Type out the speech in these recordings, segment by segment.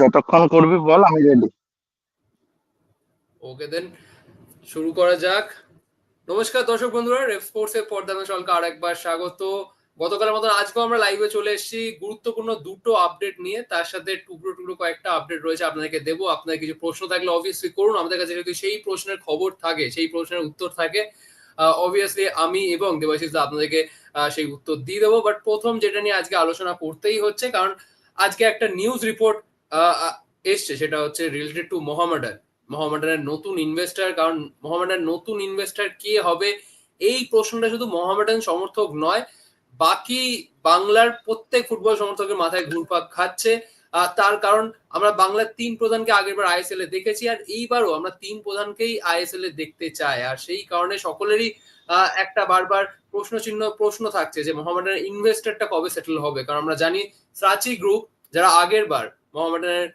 যতক্ষণ করবি বল, আমি রেডি ওকে দেন শুরু করা যাক। নমস্কার দর্শক বন্ধুরা রেফ স্পোর্টস এর পর্দা চলকে আরেকবার স্বাগত। গতকালের মতন আজকেও আমরা লাইভে চলে এসেছি। গুরুত্বপূর্ণ দুটো আপডেট নিয়ে, তার সাথে টুকরো টুকরো কয়েকটা আপডেট রয়েছে আপনাদেরকে দেবো। আপনাদের কিছু প্রশ্ন থাকলে অবভিয়াসলি করুন। আমাদের কাছে যদি সেই প্রশ্নের খবর থাকে, সেই প্রশ্নের উত্তর থাকে অবভিয়াসলি আমি এবং দেবাশিস আপনাদেরকে সেই উত্তর দিয়ে দেবো। বাট প্রথম যেটা নিয়ে আজকে আলোচনা করতেই হচ্ছে, কারণ আজকে একটা নিউজ রিপোর্ট এসছে, সেটা হচ্ছে রিলেটেড টু মোহামেডান। মোহামেডানের নতুন ইনভেস্টার কারণ মোহামেডান নতুন ইনভেস্টার কে হবে, এই প্রশ্নটা শুধু মোহামেডান সমর্থক নয়, বাকি বাংলার প্রত্যেক ফুটবল সমর্থকের মাথায় ঘুরপাক খাচ্ছে। তার কারণ আমরা বাংলার তিন প্রধানকে আগেরবার আইএসএল এ দেখেছি, আর এইবারও আমরা তিন প্রধানকেই আইএসএল এ দেখতে চাই। আর সেই কারণে সকলেরই একটা বারবার প্রশ্ন চিহ্ন প্রশ্ন থাকছে যে মোহামেডানের ইনভেস্টারটা কবে সেটেল হবে। কারণ আমরা জানি সাচি গ্রুপ যারা আগের বার মোহামেডানের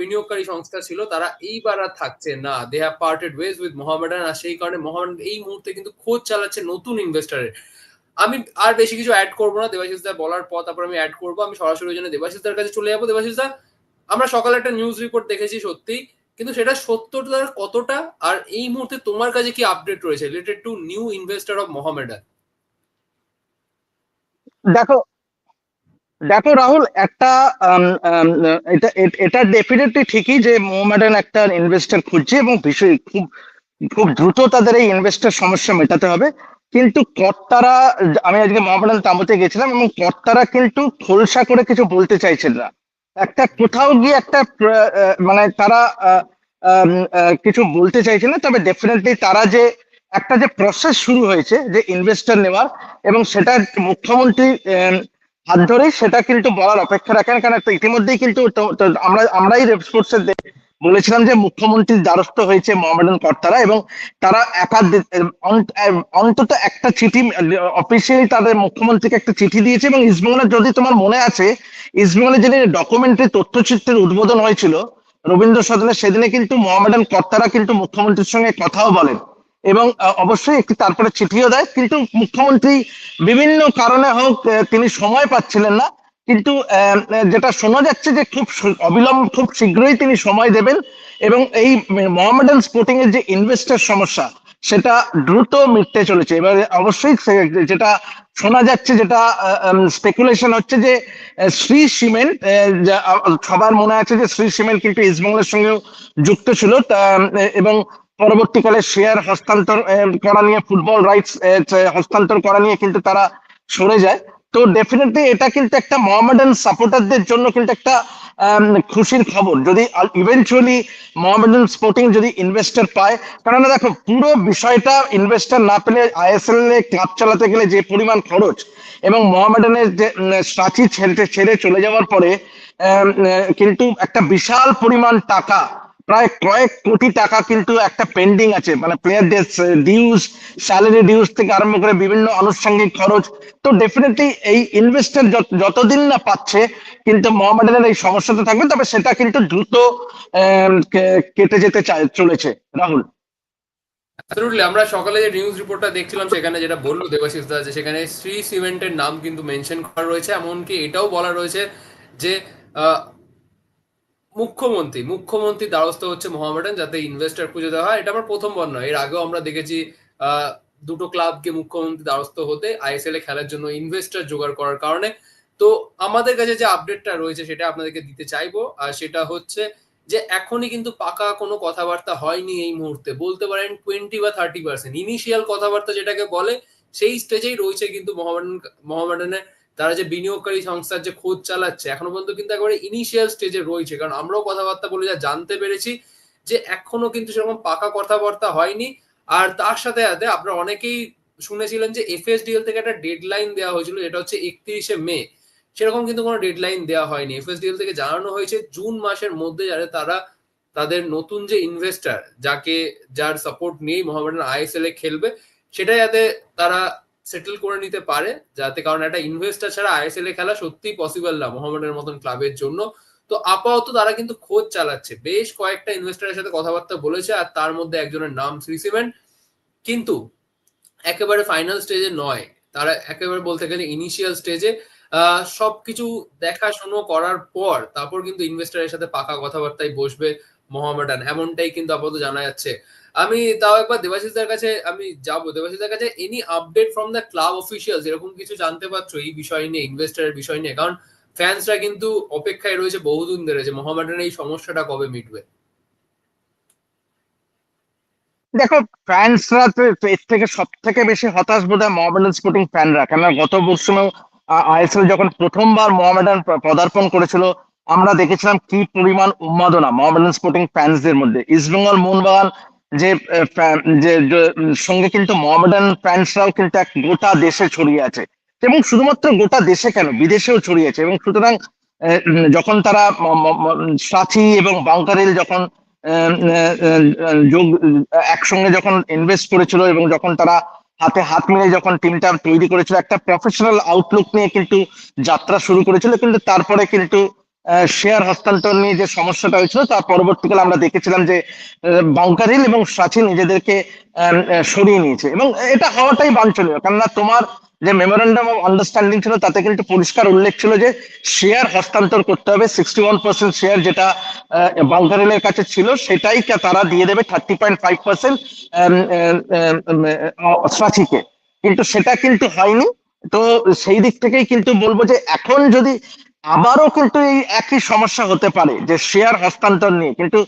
বিনিয়োগকারী সংস্থা ছিল, তারা এইবার আর থাকছে না। They have parted ways with Mohammedan আর সেই কারণে মোহামেডান এই মুহূর্তে কিন্তু খোঁজ চালাচ্ছে নতুন ইনভেস্টারের আমি আর বেশি কিছু অ্যাড করব না, দেবাশিস দা বলার পর তারপর আমি অ্যাড করব। আমি সরাসরি ওই জন্য দেবাশিস দার কাছে চলে যাব। দেবাশিস দা, আমরা সকালে একটা নিউজ রিপোর্ট দেখেছি সত্যি, কিন্তু সেটা সত্যটা কতটা? আর এই মুহূর্তে তোমার কাছে কি আপডেট রয়েছে related to new investor of Mohammedan দেখো দেখো রাহুল, একটা এটা ডেফিনেটলি ঠিকই যে মোহামেডান একটা ইনভেস্টর খুঁজছে এবং ভীষণ, খুব খুব দ্রুত তাদের এই ইনভেস্টর সমস্যা মেটাতে হবে। কিন্তু কর্তারা, আমি আজকে মোহামেডান তাঁবুতে গেছিলাম এবং কর্তারা কিন্তু খোলসা করে কিছু বলতে চাইছেন না। একটা কোথাও গিয়ে একটা মানে তারা কিছু বলতে চাইছে না, তবে ডেফিনেটলি তারা যে, একটা যে প্রসেস শুরু হয়েছে যে ইনভেস্টর নেওয়ার এবং সেটা মুখ্যমন্ত্রী হাত ধরেই সেটা কিন্তু বলার অপেক্ষা রাখেন, কারণ একটা ইতিমধ্যেই কিন্তু আমরা, আমরাই রেপ স্পোর্টস বলেছিলাম যে মুখ্যমন্ত্রীর দ্বারস্থ হয়েছে মোহামেডান কর্তারা এবং তারা একা অন্তত একটা চিঠি অফিসিয়ালি তাদের মুখ্যমন্ত্রীকে একটা চিঠি দিয়েছে এবং ইস্টবেঙ্গলের যদি তোমার মনে আছে ইস্টবেঙ্গলের যেদিন ডকুমেন্টারি তথ্যচিত্রের উদ্বোধন হয়েছিল রবীন্দ্র সদনে সেদিনে কিন্তু মোহামেডান কর্তারা কিন্তু মুখ্যমন্ত্রীর সঙ্গে কথাও বলেন। এবং অবশ্যই একটি তারপরে চিঠিও দেয়। কিন্তু মুখ্যমন্ত্রী বিভিন্ন কারণে হোক তিনি সময় পাচ্ছিলেন না। কিন্তু যেটা শোনা যাচ্ছে যে খুব অবিলম্ব খুব শীঘ্রই তিনি সময় দেবেন এবং এই মোহামেডান স্পোর্টিং এর যে ইনভেস্টার সমস্যা, সেটা দ্রুত মিটতে চলেছে। এবার অবশ্যই যেটা শোনা যাচ্ছে, যেটা স্পেকুলেশন হচ্ছে যে শ্রী সিমেন্ট সবার মনে আছে যে শ্রী সিমেন্ট কিন্তু ইস্টবেঙ্গলের সঙ্গেও যুক্ত ছিল। এবং পরবর্তীকালে শেয়ার হস্তান্তর করা নিয়ে ফুটবল রাইটস হস্তান্তর করা নিয়ে কিন্তু তারা সরে যায়। তো ডেফিনেটলি এটা কিন্তু একটা মোহামেডান সাপোর্টারদের জন্য কিন্তু একটা খুশির খবর। যদি ইভেনচুয়ালি মোহামেডান স্পোর্টিং যদি ইনভেস্টর পায় কারণ দেখো, পুরো বিষয়টা ইনভেস্টর না পেলে আইএসএল এ ক্লাব চালাতে গেলে যে পরিমাণ খরচ এবং মোহামেডানের যে সাচি ছেড়ে ছেড়ে চলে যাওয়ার পরে কিন্তু একটা বিশাল পরিমাণ টাকা প্রায় কয়েক কোটি টাকা কিন্তু একটা পেন্ডিং আছে। মানে প্লেয়ারদের ডিউজ স্যালারি ডিউজ থেকে আরম্ভ করে বিভিন্ন আনুষঙ্গিক খরচ। তো ডেফিনেটলি এই ইনভেস্টর যতদিন না পাচ্ছে, কিন্তু মোহামেডানের এই সমস্যাটা থাকবে, তবে সেটা কিন্তু দ্রুত কেটে যেতে চলেছে। রাহুল। আমরা সকালে যে নিউজ রিপোর্টটা দেখছিলাম, সেখানে যেটা বলল দেবাশিস দা, যে সেখানে শ্রী সিমেন্টের নাম কিন্তু মেনশন করা রয়েছে। এমনকি এটাও বলা রয়েছে যে মুখ্যমন্ত্রী মুখ্যমন্ত্রী দ্বারস্থ হচ্ছে মোহামেডান যাতে ইনভেস্টর খুঁজে দেওয়া হয়। এটা আমার প্রথমবার নয়। এর আগেও আমরা দেখেছি দুটো ক্লাবকে মুখ্যমন্ত্রী দ্বারস্থ হতে আইএসএল এ খেলার জন্য ইনভেস্টর জোগাড় করার কারণে। তো আমাদের কাছে যে আপডেটটা রয়েছে সেটা আপনাদেরকে দিতে চাইব। আর সেটা হচ্ছে যে এখনই কিন্তু পাকা কোনো কথাবার্তা হয়নি এই মুহূর্তে। বলতে পারেন টোয়েন্টি বা থার্টি পার্সেন্ট ইনিশিয়াল কথাবার্তা যেটাকে বলে, সেই স্টেজেই রয়েছে কিন্তু মোহামেডান মোহামেডানের তারা যে বিনিয়োগকারী সংস্থার যে খোঁজ চালাচ্ছে, এখনও পর্যন্ত কিন্তু একেবারে ইনিশিয়াল স্টেজে রয়েছে। কারণ আমরাও কথাবার্তা বলে যা জানতে পেরেছি যে এখনও কিন্তু সেরকম পাকা কথাবার্তা হয়নি। আর তার সাথে সাথে আপনারা অনেকেই শুনেছিলেন যে এফএসডিএল থেকে একটা ডেডলাইন দেওয়া হয়েছিল, যেটা হচ্ছে একত্রিশে মে। সেরকম কিন্তু কোনো ডেডলাইন দেওয়া হয়নি। এফএসডিএল থেকে জানানো হয়েছে জুন মাসের মধ্যে যাতে তারা তাদের নতুন যে ইনভেস্টার যাকে, যার সাপোর্ট নিয়েই মোহামেডান আইএসএল এ খেলবে, সেটা যাতে তারা সেটেল করে নিতে পারে, যাতে কারণ একটা ইনভেস্টার ছাড়া আইএসএল এ খেলা সত্যিই পসিবল না মোহামেডানের মতন ক্লাবের জন্য। তো আপাতত তারা কিন্তু খোঁজ চালাচ্ছে। বেশ কয়েকটা ইনভেস্টরের সাথে কথাবার্তা বলেছে আর তার মধ্যে একজনের নাম শ্রী সিমেন্ট। কিন্তু একেবারে ফাইনাল স্টেজে নয়। তারা একেবারে বলতে গেলে ইনিশিয়াল স্টেজে সবকিছু দেখাশুনো করার পর তারপর কিন্তু ইনভেস্টারের সাথে পাকা কথাবার্তায় বসবে মোহামেডান। এমনটাই কিন্তু আপাতত জানা যাচ্ছে। আমি তাও একবার দেবাশিসদের কাছে, আমি যাব। দেবাশিসদের কাছে any update from the club officials এরকম কিছু জানতে পারছ এই বিষয় নিয়ে ইনভেস্টরের বিষয় নিয়ে? কারণ ফ্যান্সরা কিন্তু অপেক্ষায় রয়েছে বহুদিন ধরে যে মোহামেডানের এই সমস্যাটা কবে মিটবে। দেখো ফ্যান্সরা তো এর থেকে সব থেকে বেশি হতাশ বোধ হয় মোহামেডান স্পোর্টিং ফ্যানরা কেননা গত মরশুমেও আইএসএল যখন প্রথমবার মোহামেডান পদার্পণ করেছিল, আমরা দেখেছিলাম কি পরিমাণ উন্মাদনা মোহামেডান স্পোর্টিং ফ্যান্সদের মধ্যে। ইস্টবেঙ্গল, মোহনবাগান যে যে সঙ্গে কিন্তু মোহামেডান ফ্যান্সরাও কিন্তু এক গোটা দেশে ছড়িয়ে আছে। এবং শুধুমাত্র গোটা দেশে কেন? বিদেশেও ছড়িয়ে আছে। এবং সুতরাং যখন তারা সাথী এবং বাংকারেল যখন যোগ, একসঙ্গে যখন ইনভেস্ট করেছিল এবং যখন তারা হাতে হাত মিলে যখন টিমটা তৈরি করেছিল, একটা প্রফেশনাল আউটলুক নিয়ে কিন্তু যাত্রা শুরু করেছিল। কিন্তু তারপরে কিন্তু শেয়ার হস্তান্তর নিয়ে যে সমস্যাটা হয়েছিল তার পরবর্তীকালে আমরা দেখেছিলাম যে বাংকারিল এবং সাচি নিজেদেরকে সরিয়ে নিয়েছে। এবং এটা হওয়াটাই বাঞ্ছনীয়, কেননা তোমার যে মেমোরেন্ডাম অফ আন্ডারস্ট্যান্ডিং ছিল, তাতে কিন্তু পরিষ্কার উল্লেখ ছিল যে শেয়ার হস্তান্তর করতে হবে সিক্সটি ওয়ান পার্সেন্ট শেয়ার যেটা বাংকারেলের কাছে ছিল, সেটাই তারা দিয়ে দেবে থার্টি পয়েন্ট ফাইভ পার্সেন্ট সাচিকে কিন্তু সেটা কিন্তু হয়নি। তো সেই দিক থেকেই কিন্তু বলব যে, এখন যদি আবারও কিন্তু এই একই সমস্যা হতে পারে যে শেয়ার হস্তান্তর নিয়ে। কিন্তু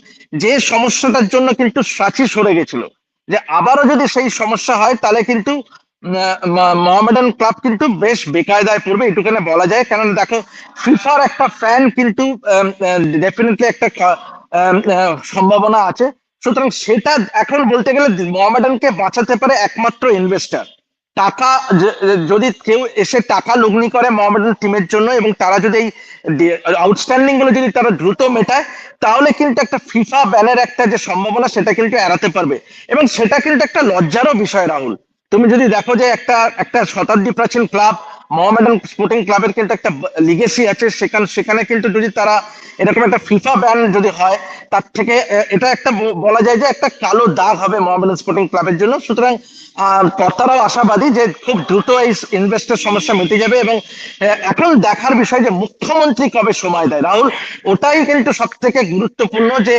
যে সমস্যাটার জন্য কিন্তু সাচি সরে গেছিল। যে আবারও যদি সেই সমস্যা হয়, তাহলে কিন্তু মোহামেডান ক্লাব কিন্তু বেশ বেকায়দায় পড়বে এটুখানে বলা যায়। কারণ দেখো ফিফার একটা ফ্যান কিন্তু ডেফিনেটলি একটা সম্ভাবনা আছে। সুতরাং সেটা এখন বলতে গেলে মোহামেডানকে বাঁচাতে পারে একমাত্র ইনভেস্টার টাকা যদি কেউ এসে টাকা লগ্নি করে মোহামেডান টিমের জন্য এবং তারা যদি এই আউটস্ট্যান্ডিংগুলো যদি তারা দ্রুত মেটায়, তাহলে কিন্তু একটা ফিফা ব্যানের একটা যে সম্ভাবনা, সেটা কিন্তু এড়াতে পারবে। এবং সেটা কিন্তু একটা লজ্জারও বিষয়, রাহুল। তুমি যদি দেখো যে একটা একটা শতাব্দী প্রাচীন ক্লাব মোহামেডান স্পোর্টিং ক্লাবের কিন্তু একটা লিগেসি আছে। সেখানে সেখানে কিন্তু যদি তারা এরকম একটা ফিফা ব্যান যদি হয়, তার থেকে এটা একটা বলা যায় যে একটা কালো দাগ হবে মোহামেডান স্পোর্টিং ক্লাবের জন্য। সুতরাং কর্তারাও আশাবাদী যে খুব দ্রুত এই ইনভেস্টের সমস্যা মিটে যাবে এবং এখন দেখার বিষয় যে মুখ্যমন্ত্রী কবে সময় দেয়। রাহুল, ওটাই কিন্তু সব থেকে গুরুত্বপূর্ণ যে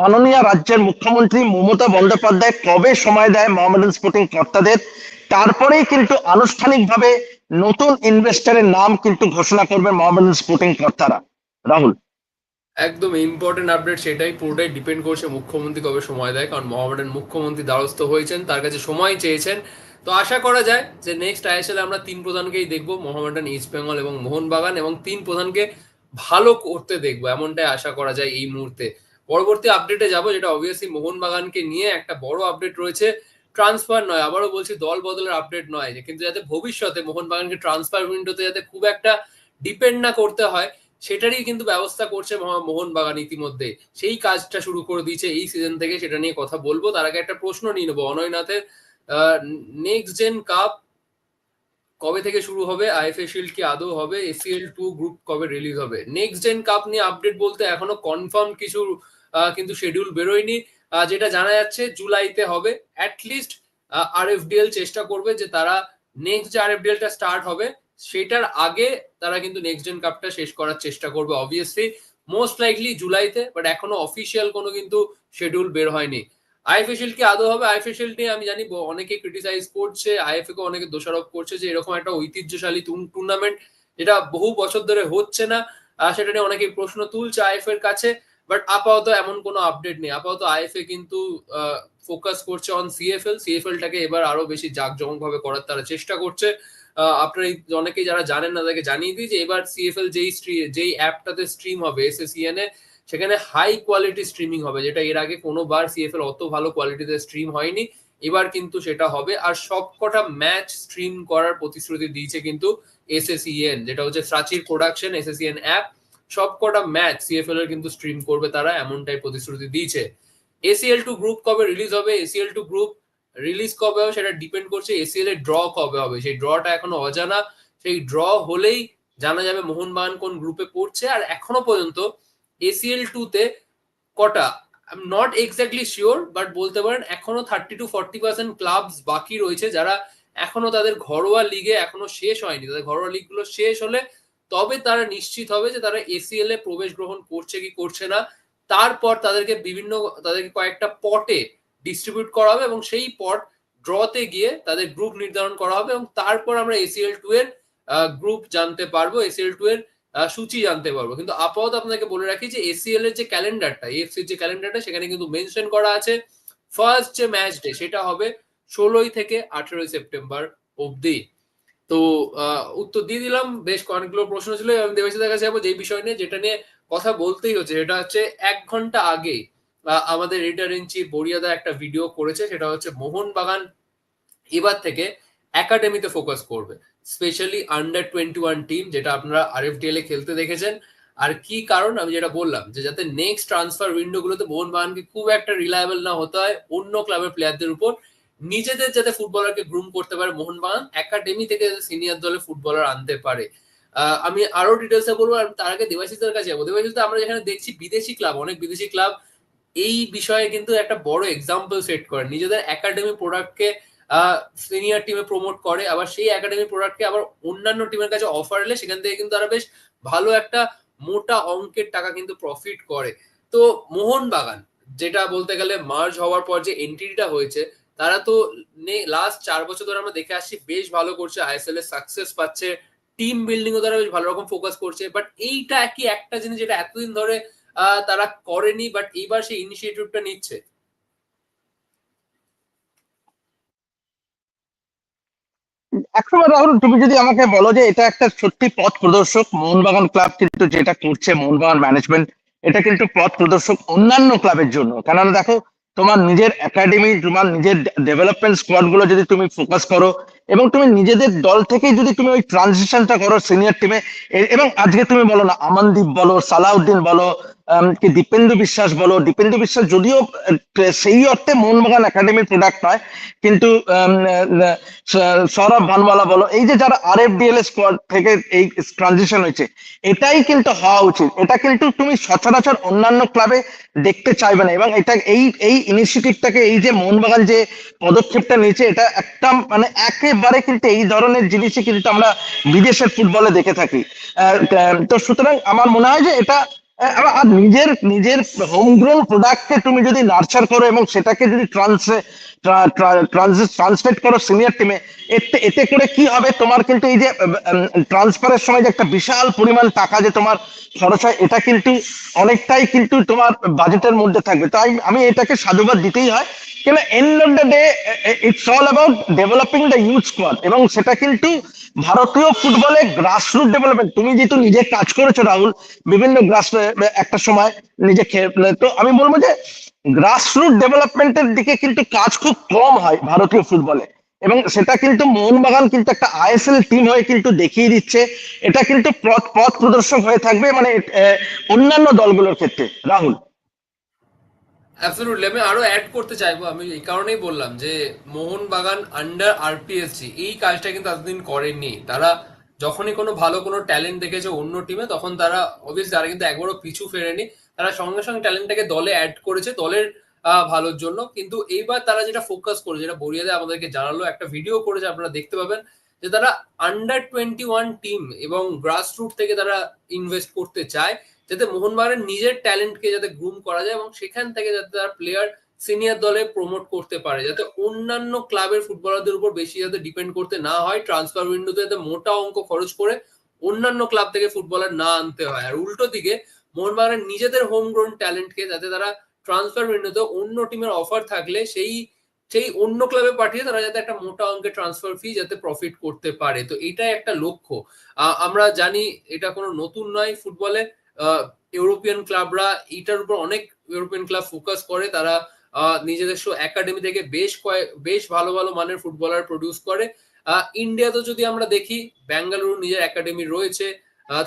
মাননীয় রাজ্যের মুখ্যমন্ত্রী মমতা বন্দ্যোপাধ্যায় কবে সময় দেয় মোহামেডান স্পোর্টিং কর্তাদের। তারপরেই কিন্তু আনুষ্ঠানিকভাবে নতুন ইনভেস্টরের নাম কিন্তু ঘোষণা করবে মোহামেডান স্পোর্টিং কর্তারা। রাহুল। একদম ইম্পর্টেন্ট আপডেট সেটাই, পুরোটাই ডিপেন্ড করছে মুখ্যমন্ত্রী কবে সময় দেয়, কারণ মোহামেডান মুখ্যমন্ত্রী দ্বারস্থ হয়েছেন, তার কাছে সময় চেয়েছেন। তো আশা করা যায় যে নেক্সট আইএসএল আমরা তিন প্রধানকেই দেখব মোহামেডান ইস্ট বেঙ্গল এবং মোহনবাগান, এবং তিন প্রধানকে ভালো করতে দেখব, এমনটাই আশা করা যায় এই মুহূর্তে। পরবর্তী আপডেটে যাব, যেটা অবভিয়াসলি মোহনবাগানকে নিয়ে একটা বড় আপডেট রয়েছে ট্রান্সফার নয়, আবারও বলছি দল বদলের আপডেট নয় যে, কিন্তু যাতে ভবিষ্যতে মোহনবাগানকে ট্রান্সফার উইন্ডোতে যাতে খুব একটা ডিপেন্ড না করতে হয়, সেটারই কিন্তু ব্যবস্থা করছে মহা- মোহনবাগান ইতিমধ্যে। সেই কাজটা শুরু করে দিয়েছে এই সিজন থেকে, সেটা নিয়ে কথা বলব। তার আগে একটা প্রশ্ন নিয়ে নেব। অনয়নাথের নেক্সট জেন কাপ কবে থেকে শুরু হবে? আইএফএ শিল্ড কি আদৌ হবে? এসিএল টু গ্রুপ কবে রিলিজ হবে? নেক্সট জেন কাপ নিয়ে আপডেট বলতে এখনও কনফার্ম কিছু কিন্তু শিডিউল বেরোয়নি। যেটা জানা যাচ্ছে জুলাইতে হবে। অ্যাটলিস্ট আরএফডিএল চেষ্টা করবে যে তারা নেক্সট যে আরএফডিএলটা স্টার্ট হবে, সেটার আগে তারা কিন্তু নেক্সট জেন কাপটা শেষ করার চেষ্টা করবে অবভিয়াসলি মোস্ট লাইকলি জুলাইতে বাট এখনও অফিসিয়াল কোনো কিন্তু শেডিউল বের হয়নি। আইএফএ কি আদৌ হবে? আইএফএ নিয়ে আমি জানি অনেকে ক্রিটিসাইজ করছে আইএফএ কে অনেকে দোষারোপ করছে যে এরকম একটা ঐতিহ্যশালী টুর্নামেন্ট যেটা বহু বছর ধরে হচ্ছে না। সেটা নিয়ে অনেকে প্রশ্ন তুলছে আইএফএ এর কাছে। বাট আপাতত এমন কোনো আপডেট নেই। আপাতত আইএফএ কিন্তু ফোকাস করছে অন সিএফএল সিএফএলটাকে এবার আরও বেশি জাঁকজমক ভাবে করার তারা চেষ্টা করছে। আপনারা অনেকেই যারা জানেন না, তাদেরকে জানিয়ে দিই যে এবার সিএফএল যেই যেই অ্যাপটাতে স্ট্রিম হবে এসএসইএন এ, সেখানে হাই কোয়ালিটি স্ট্রিমিং হবে, যেটা এর আগে কোনোবার সিএফএল অত ভালো কোয়ালিটিতে স্ট্রিম হয়নি। এবার কিন্তু সেটা হবে। আর সবকটা ম্যাচ স্ট্রিম করার প্রতিশ্রুতি দিয়েছে কিন্তু এসএসইএন যেটা হচ্ছে প্রাচীর প্রোডাকশন এসএসইএন অ্যাপ সবকটা ম্যাচ সিএফএল এর কিন্তু স্ট্রিম করবে তারা, এমনটাই প্রতিশ্রুতি দিয়েছে। এসিএল টু গ্রুপ কবে রিলিজ হবে? এসিএল টু গ্রুপ রিলিজ কবে হবে সেটা ডিপেন্ড করছে এসিএল এর ড্র কবে হবে। সেই ড্রটা এখনও অজানা। সেই ড্র হলেই জানা যাবে মোহনবাগান কোন গ্রুপে পড়ছে। আর এখনও পর্যন্ত এসিএল টু তে কটা নট এক্স্যাক্টলি শিওর বাট বলতে পারেন এখনও thirty to forty percent clubs বাকি রয়েছে যারা এখনও তাদের ঘরোয়া লিগে এখনও শেষ হয়নি। তাদের ঘরোয়া লিগগুলো শেষ হলে তবে তারা নিশ্চিত হবে যে তারা এসিএল এ প্রবেশ গ্রহণ করছে কি করছে না। তারপর তাদেরকে বিভিন্ন, তাদেরকে কয়েকটা পটে ডিস্ট্রিবিউট করা হবে এবং সেই পট ড্রতে গিয়ে তাদের গ্রুপ নির্ধারণ করা হবে এবং তারপর আমরা এসিএল টু এর গ্রুপ জানতে পারব এসিএল টু এর সূচি জানতে পারব। কিন্তু আপাতত আপনাকে বলে রাখি যে এসিএল এর যে ক্যালেন্ডারটা এফসি যে ক্যালেন্ডারটা, সেখানে কিন্তু মেনশন করা আছে ফার্স্ট যে ম্যাচ ডে সেটা হবে ষোলোই থেকে আঠেরোই সেপ্টেম্বর অবধি। তো উত্তর দিয়ে দিলাম। বেশ অনেকগুলো প্রশ্ন ছিল, আমি দেবেশদের কাছে যাব। যে বিষয় নিয়ে, যেটা নিয়ে কথা বলতেই হচ্ছে, সেটা হচ্ছে এক ঘণ্টা আগে আমাদের এডিটর ইন চিফ বরিয়াদা একটা ভিডিও করেছে, সেটা হচ্ছে মোহনবাগান এবার থেকে একাডেমিতে ফোকাস করবে specially under twenty one team যেটা আপনারা আরএফডিএল এ খেলতে দেখেছেন। আর কি কারণ, আমি যেটা বললাম, যে যাতে নেক্সট ট্রান্সফার উইন্ডো গুলোতে মোহনবাগানকে খুব একটা রিলায়েবল না হতে হয় অন্য ক্লাবের প্লেয়ারদের উপর নিজেদের যাতে ফুটবলারকে গ্রুম করতে পারে, মোহনবাগান একাডেমি থেকে সিনিয়র দলে ফুটবলার আনতে পারে। আমি আরও ডিটেলসে বলব, আর তার আগে দেবাশিসের কাছে যাব। দেবাশিস আমরা যেখানে দেখছি বিদেশি ক্লাব অনেক বিদেশি ক্লাব এই বিষয়ে কিন্তু একটা বড় এক্সাম্পল সেট করে। নিজেদের একাডেমি প্রোডাক্টকে সিনিয়র টিমে প্রমোট করে, আবার সেই একাডেমি প্রোডাক্টকে আবার অন্যান্য টিমের কাছে অফার এলে সেখান থেকে কিন্তু তারা বেশ ভালো একটা মোটা অঙ্কের টাকা কিন্তু প্রফিট করে। তো মোহনবাগান, যেটা বলতে গেলে মার্জ হওয়ার পর যে এন্ট্রিটা হয়েছে তারা তো লাস্ট চার বছর ধরে আমরা দেখে আসছি বেশ ভালো করছে আইএসএল এর সাকসেস পাচ্ছে টিম বিল্ডিং ও তারা বেশ ভালো রকম ফোকাস করছে বাট এইটা কি একটা জিনিস যেটা এতদিন ধরে তারা করেনি বাট এইবার সেই ইনিশিয়েটিভটা নিচ্ছে? একসময় রাহুল, তুমি যদি আমাকে বলো যে এটা একটা সত্যি পথ প্রদর্শক, মোহনবাগান ক্লাব কিন্তু যেটা করছে, মোহনবাগান ম্যানেজমেন্ট এটা কিন্তু পথ প্রদর্শক অন্যান্য ক্লাবের জন্য। কেননা দেখো তোমার নিজের একাডেমি তোমার নিজের ডেভেলপমেন্ট স্কোয়াডগুলো যদি তুমি ফোকাস করো এবং তুমি নিজেদের দল থেকেই যদি তুমি ওই ট্রানজিশনটা করো সিনিয়র টিমে এবং আজকে তুমি বলো না, আমানদীপ বলো, সালাউদ্দিন বলো কি দীপেন্দু বিশ্বাস বলো? দীপেন্দু বিশ্বাস যদিও সেই অর্থে মোহনবাগান একাডেমির প্রোডাক্ট নয়, কিন্তু সৌরভ ভানওয়ালা বলো, এই যে যারা আর এফ ডিএল স্কোয়াড থেকে এই ট্রানজিশন হয়েছে, এটাই কিন্তু হওয়া উচিত। এটা কিন্তু তুমি সচরাচর অন্যান্য ক্লাবে দেখতে চাইবে না, এবং এটা, এই এই ইনিশিয়েটিভটাকে এই যে মোহনবাগান যে পদক্ষেপটা নিয়েছে, এটা একটা মানে একেবারে কিন্তু এই ধরনের জিনিসই কিন্তু আমরা বিদেশের ফুটবলে দেখে থাকি। তো সুতরাং আমার মনে হয় যে এটা নিজের নিজের হোমগ্রোন প্রোডাক্টকে তুমি যদি নার্চার করো এবং সেটাকে যদি ট্রান্স ট্রান্সলেট করো সিনিয়র টিমে এতে এতে করে কি হবে? তোমার কিন্তু এই যে ট্রান্সফারের সময় যে একটা বিশাল পরিমাণ টাকা যে তোমার খরচ হয় এটা কিন্তু অনেকটাই কিন্তু তোমার বাজেটের মধ্যে থাকবে। তাই আমি এটাকে সাধুবাদ দিতেই হয়। কেন end of the day it's all about developing the youth squad এবং সেটা কিন্তু ভারতীয় ফুটবলে গ্রাসরুট ডেভেলপমেন্ট তুমি যেহেতু নিজে কাজ করেছ রাহুল, বিভিন্ন গ্রাস একটা সময় নিজে খে- তো আমি বলব যে গ্রাসরুট ডেভেলপমেন্টের দিকে কিন্তু কাজ খুব কম হয় ভারতীয় ফুটবলে। এবং সেটা কিন্তু মোহনবাগান কিন্তু একটা আইএসএল টিম হয়ে কিন্তু দেখিয়ে দিচ্ছে। এটা কিন্তু পথ পথ প্রদর্শক হয়ে থাকবে মানে অন্যান্য দলগুলোর ক্ষেত্রে। রাহুল? অ্যাবসলিউটলি আমি আরও অ্যাড করতে চাইব, আমি এই কারণেই বললাম যে মোহনবাগান আন্ডার আরপিএসজি এই কাজটা কিন্তু এতদিন করেননি। তারা যখনই কোনো ভালো কোনো ট্যালেন্ট দেখেছে অন্য টিমে তখন তারা অবভিয়াসলি তারা কিন্তু একবারও পিছু ফেরেনি। তারা সঙ্গে সঙ্গে ট্যালেন্টটাকে দলে অ্যাড করেছে, দলের ভালোর জন্য। কিন্তু এইবার তারা যেটা ফোকাস করে যেটা বরিয়াদে আমাদেরকে জানালো, একটা ভিডিও করেছে, আপনারা দেখতে পাবেন, যে তারা আন্ডার টোয়েন্টি ওয়ান টিম এবং গ্রাসরুট থেকে তারা ইনভেস্ট করতে চায়। যাতে মোহনবাগানের নিজের ট্যালেন্টকে যাতে গ্রুম করা যায় এবং সেখান থেকে যাতে তার প্লেয়ার সিনিয়র দলে প্রমোট করতে পারে, যাতে অন্যান্য ক্লাবের ফুটবলারদের উপর বেশি যাতে ডিপেন্ড করতে না হয় ট্রান্সফার উইন্ডোতে যাতে মোটা অঙ্ক খরচ করে অন্যান্য ক্লাব থেকে ফুটবলার না আনতে হয়। আর উল্টো দিকে, মোহনবাগানের নিজেদের হোম গ্রোন ট্যালেন্টকে যাতে তারা ট্রান্সফার উইন্ডোতে অন্য টিমের অফার থাকলে সেই সেই অন্য ক্লাবে পাঠিয়ে তারা যাতে একটা মোটা অঙ্কের ট্রান্সফার ফি যাতে প্রফিট করতে পারে। তো এটাই একটা লক্ষ্য। আমরা জানি এটা কোনো নতুন নয় ফুটবলে ইউরোপিয়ান ক্লাবরা এটার উপর অনেক ইউরোপিয়ান ক্লাব ফোকাস করে। তারা নিজেদের একাডেমি থেকে বেশ কয়েক বেশ ভালো ভালো মানের ফুটবলার প্রডিউস করে। ইন্ডিয়াতে যদি আমরা দেখি ব্যাঙ্গালুরু নিজের একাডেমি রয়েছে।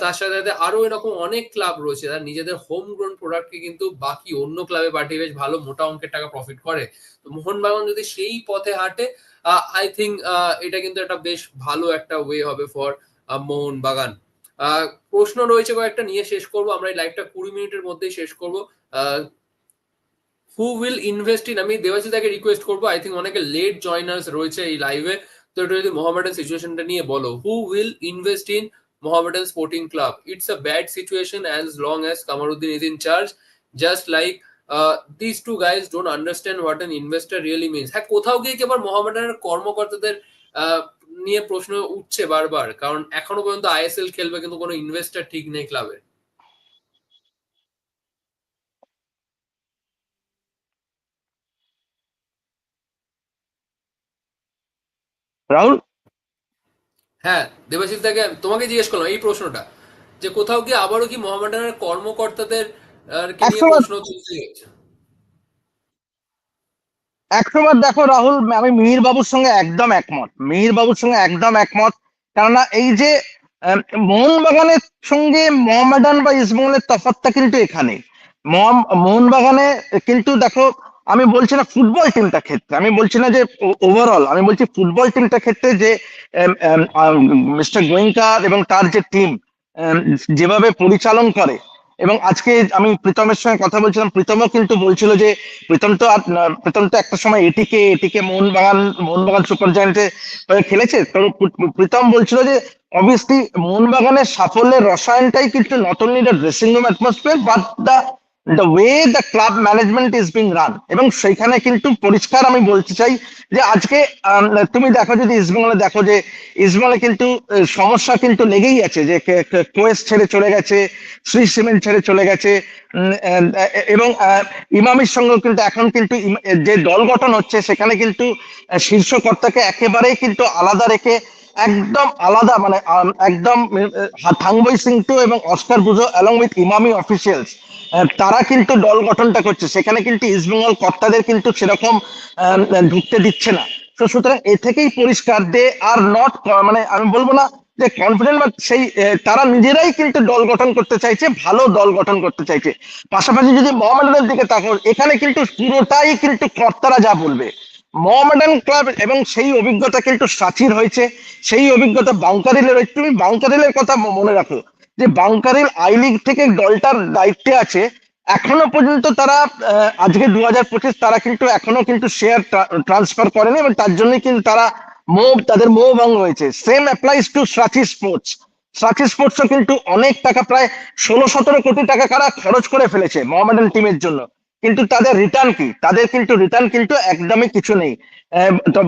তার সাথে সাথে আরও এরকম অনেক ক্লাব রয়েছে। তারা নিজেদের হোম গ্রোন প্রোডাক্টকে কিন্তু বাকি অন্য ক্লাবে পাঠিয়ে বেশ ভালো মোটা অঙ্কের টাকা প্রফিট করে। তো মোহনবাগান যদি সেই পথে হাঁটে আই থিঙ্ক এটা কিন্তু একটা বেশ ভালো একটা ওয়ে হবে ফর মোহনবাগান। প্রশ্ন রয়েছে কয়েকটা, নিয়ে শেষ করব। আমরা এই লাইভটা কুড়ি মিনিটের মধ্যেই শেষ করব। হু উইল ইনভেস্ট ইন আমি দেবাশিস তাকে রিকোয়েস্ট করব। আই থিঙ্ক অনেকে লেট জয়নার্স রয়েছে এই লাইভে তো এটা যদি মোহামেডান সিচুয়েশনটা নিয়ে বলো who will invest in Mohammedan sporting club it's a bad situation as long as Kamaruddin is in charge just like this two guys don't understand what an investor really means হ্যাঁ কোথাও গিয়ে কি আবার মোহামেডানের কর্মকর্তাদের নিয়ে প্রশ্ন উঠছে বারবার কারণ এখনও পর্যন্ত আইএসএল খেলবে কিন্তু কোনো ইনভেস্টার ঠিক নেই ক্লাবে রাহুল? হ্যাঁ দেবাশিস দাকে তোমাকে জিজ্ঞেস করলাম এই প্রশ্নটা যে কোথাও গিয়ে আবারও কি মোহামেডানের কর্মকর্তাদের প্রশ্ন তুলতে একশোবার দেখো রাহুল, আমি মিহির বাবুর সঙ্গে একদম একমত। মিহির বাবুর সঙ্গে একদম একমত। কেননা এই যে মোহনবাগানের সঙ্গে মোহামেডান বা ইসমোহনের তফাৎটা কিন্তু এখানে। মোহনবাগানে কিন্তু দেখো, আমি বলছি না ফুটবল টিমটা ক্ষেত্রে, আমি বলছি না যে ওভারঅল আমি বলছি ফুটবল টিমটা ক্ষেত্রে যে মিস্টার গোয়েঙ্কার এবং তার যে টিম যেভাবে পরিচালন করে এবং আজকে আমি প্রীতমের সঙ্গে কথা বলছিলাম। প্রীতমও কিন্তু বলছিল যে, প্রীতম তো প্রীতম তো একটা সময় এটিকে এটিকে মোহনবাগান মোহনবাগান সুপার জায়ান্টে খেলেছে। তো প্রীতম বলছিল যে অবভিয়াসলি মোহনবাগানের সাফল্যের রসায়নটাই কিন্তু not only the dressing room atmosphere but the the way the club management is being run এবং সেইখানে কিন্তু পরিষ্কার আমি বলতে চাই যে আজকে তুমি দেখো যদি ইস্টবেঙ্গলে দেখো যে ইস্টবেঙ্গলে কিন্তু সমস্যা কিন্তু লেগেই আছে যে কোয়েস ছেড়ে চলে গেছে শ্রী সিমেন্ট ছেড়ে চলে গেছে এবং ইমামির সঙ্গে কিন্তু এখন কিন্তু যে দল গঠন হচ্ছে সেখানে কিন্তু আহ, শীর্ষ কর্তাকে একেবারেই কিন্তু আলাদা রেখে একদম আলাদা মানে একদম থাংবই সিং টু এবং Oscar Bruzon along with Emami officials তারা কিন্তু দল গঠনটা করছে। সেখানে কিন্তু ইস্টবেঙ্গল কর্তাদের কিন্তু সেরকম ঢুকতে দিচ্ছে না। তো সুতরাং এ থেকেই পরিষ্কার দে আর নট মানে আমি বলব না যে কনফিডেন্ট বা সেই তারা নিজেরাই কিন্তু দল গঠন করতে চাইছে, ভালো দল গঠন করতে চাইছে। পাশাপাশি যদি মোহামেডানের দিকে তাকাও, এখানে কিন্তু পুরোটাই কিন্তু কর্তারা যা বলবে। মোহামেডান ক্লাব এবং সেই অভিজ্ঞতা কিন্তু সাচির হয়েছে। সেই অভিজ্ঞতা বাংকারিলের হয়েছে তুমি বাংকারিলের কথা মনে রাখো। যে বাংকারের আই লিগ থেকে দলটার দায়িত্বে আছে, এখনও পর্যন্ত তারা আজকে দু হাজার পঁচিশ তারা কিন্তু এখনও কিন্তু শেয়ার ট্রান্সফার করেনি এবং তার জন্যই কিন্তু তারা মোহ, তাদের মোহ ভঙ্গ হয়েছে। Same applies to Sathi sports Sathi স্পোর্টসও কিন্তু অনেক টাকা, প্রায় ষোলো সতেরো কোটি টাকা কারা খরচ করে ফেলেছে মোহামেডান টিমের জন্য। কিন্তু তাদের রিটার্ন কি? তাদের কিন্তু রিটার্ন কিন্তু একদমই কিছু নেই।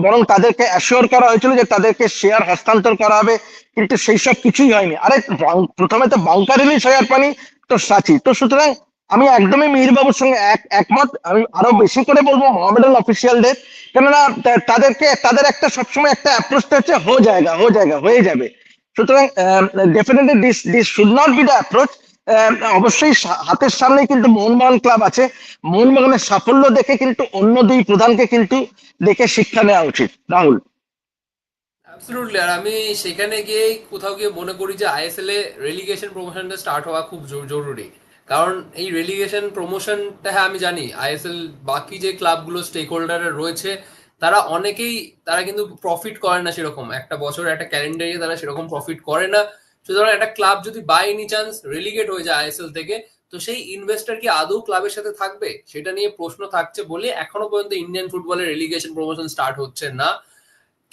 বরং তাদেরকে অ্যাসিওর করা হয়েছিল যে তাদেরকে শেয়ার হস্তান্তর করা হবে, কিন্তু সেই সব কিছুই হয়নি। আরে প্রথমে তো বাংকারিলি শেয়ার পানি, তো সাচি, তো সুতরাং আমি একদমই মিহির বাবুর সঙ্গে এক, একমত। আমি আরও বেশি করে বলব মোহামেডান অফিসিয়ালদের কেননা তাদেরকে, তাদের একটা সবসময় একটা অ্যাপ্রোচটা হচ্ছে হো জায়গা হো জায়গা, হয়ে যাবে। সুতরাং definitely this this should not be the approach অবশ্যই হাতের সামনেই কিন্তু মোহনবাগান ক্লাব আছে। মোহনবাগানের সাফল্য দেখে কিন্তু অন্য দুই প্রধানকে কিন্তু দেখে শিক্ষা নেওয়া উচিত। রাহুল। আর আমি সেখানে গিয়ে কোথাও গিয়ে মনে করি যে আইএসএল এ রেলিগেশন প্রমোশনটা স্টার্ট হওয়া খুব জরুরি। কারণ এই রেলিগেশন প্রমোশনটা হ্যাঁ আমি জানি আইএসএল বাকি যে ক্লাবগুলো স্টেক হোল্ডার রয়েছে, তারা অনেকেই, তারা কিন্তু প্রফিট করে না সেরকম। একটা বছর একটা ক্যালেন্ডারে তারা সেরকম প্রফিট করে না। সুতরাং একটা ক্লাব যদি বাই এনি চান্স রেলিগেট হয়ে যায় আইএসএল থেকে, তো সেই ইনভেস্টর কি আদৌ ক্লাবের সাথে থাকবে? সেটা নিয়ে প্রশ্ন থাকছে বলে এখনও পর্যন্ত ইন্ডিয়ান ফুটবলের রেলিগেশন প্রমোশন স্টার্ট হচ্ছে না।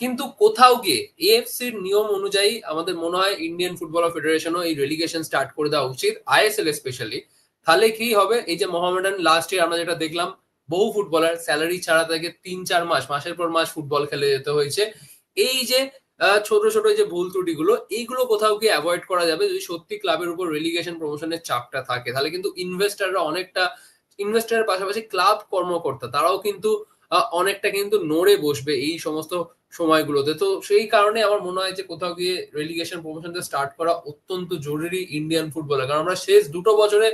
কিন্তু কোথাও গিয়ে এএফসির নিয়ম অনুযায়ী আমাদের মনে হয় ইন্ডিয়ান ফুটবল ফেডারেশনও এই রেলিগেশন স্টার্ট করে দেওয়া উচিত আইএসএল স্পেশালি তাহলে কি হবে? এই যে মোহামেডান লাস্ট ইয়ার আমরা যেটা দেখলাম, বহু ফুটবলার স্যালারি ছাড়া থেকে তিন, চার মাস, মাসের পর মাস ফুটবল খেলে যেতে হয়েছে। এই যে ছোট ছোট যে ভুল ত্রুটিগুলো, এইগুলো কোথাও গিয়ে অ্যাভয়েড করা যাবে যদি সত্যি ক্লাবের উপর রেলিগেশন প্রমোশনের চাপটা থাকে। তাহলে কিন্তু ইনভেস্টাররা অনেকটা ইনভেস্টারের পাশাপাশি ক্লাব কর্মকর্তা, তারাও কিন্তু অনেকটা কিন্তু নড়ে বসবে এই সমস্ত সময়গুলোতে। তো সেই কারণে আমার মনে হয় যে কোথাও গিয়ে রেলিগেশন প্রমোশনটা স্টার্ট করা অত্যন্ত জরুরি ইন্ডিয়ান ফুটবলে কারণ আমরা শেষ দুটো বছরে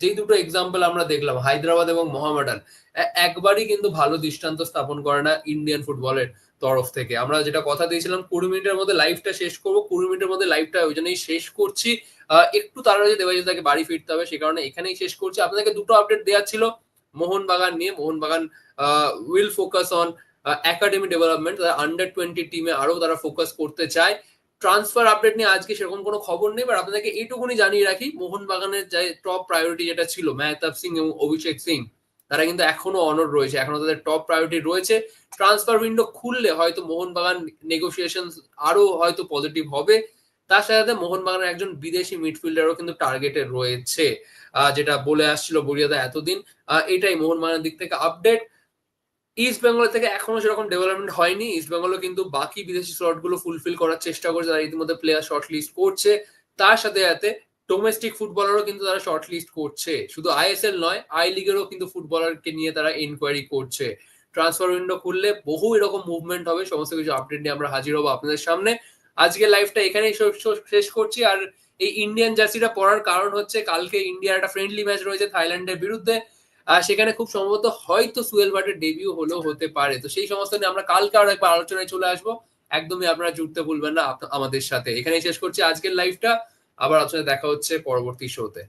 যেই দুটো এক্সাম্পল আমরা দেখলাম, হায়দ্রাবাদ এবং মোহামেডান একবারই কিন্তু ভালো দৃষ্টান্ত স্থাপন করে না ইন্ডিয়ান ফুটবলের তরফ থেকে। আমরা যেটা কথা দিয়েছিলাম, কুড়ি মিনিটের মধ্যে লাইভটা শেষ করব। কুড়ি মিনিটের মধ্যে লাইভটা ওই জন্যই শেষ করছি। একটু তারা যে দেবাজিৎ তাকে বাড়ি ফিরতে হবে, সে কারণে এখানেই শেষ করছি। আপনাদেরকে দুটো আপডেট দেওয়া ছিল, মোহনবাগান নিয়ে। Mohun Bagan will focus on academy development তারা আন্ডার টোয়েন্টি টিমে আরও তারা ফোকাস করতে চায়। ট্রান্সফার আপডেট নিয়ে আজকে সেরকম কোনো খবর নেই বাট আপনাদেরকে এইটুকুনি জানিয়ে রাখি, মোহনবাগানের যে টপ প্রায়োরিটি যেটা ছিল, মেহতাব সিং এবং অভিষেক সিং তারা কিন্তু এখনও অনর রয়েছে। এখনও তাদের টপ প্রায়োরিটি রয়েছে। ট্রান্সফার উইন্ডো খুললে হয়তো মোহনবাগান নেগোসিয়েশন আরও হয়তো পজিটিভ হবে। তার সাথে সাথে মোহনবাগানের একজন বিদেশি মিডফিল্ডারও কিন্তু টার্গেটে রয়েছে। যেটা বলে আসছিল বরিয়াদা এতদিন। এটাই মোহনবাগানের দিক থেকে আপডেট ইস্ট বেঙ্গল থেকে এখনও সেরকম ডেভেলপমেন্ট হয়নি। ইস্ট বেঙ্গলও কিন্তু বাকি বিদেশি স্লটগুলো ফুলফিল করার চেষ্টা করছে। তারা ইতিমধ্যে প্লেয়ার শর্ট লিস্ট করছে। তার সাথে সাথে ডোমেস্টিক ফুটবলারও কিন্তু তারা শর্ট লিস্ট করছে। শুধু আইএসএল নয় আই লিগেরও কিন্তু ফুটবলারকে নিয়ে তারা ইনকোয়ারি করছে। ট্রান্সফার উইন্ডো খুললে বহু এরকম মুভমেন্ট হবে, সমস্ত কিছু আপডেট নিয়ে আমরা হাজির হব আপনাদের সামনে। আজকে লাইভটা এখানেই শেষ করছি। আর এই ইন্ডিয়ান জার্সিটা পড়ার কারণ হচ্ছে, কালকে ইন্ডিয়ার একটা ফ্রেন্ডলি ম্যাচ রয়েছে থাইল্যান্ডের বিরুদ্ধে। আর সেখানে খুব সম্ভবত হয়তো সুয়েল বাটের ডেবিউ হলেও হতে পারে। তো সেই সমস্ত নিয়ে আমরা কালকে আরও একবার আলোচনায় চলে আসব। একদমই আপনারা জুড়তে ভুলবেন না আমাদের সাথে। এখানেই শেষ করছি আজকের লাইভটা আবার আসলে দেখা হচ্ছে পরবর্তী শোতে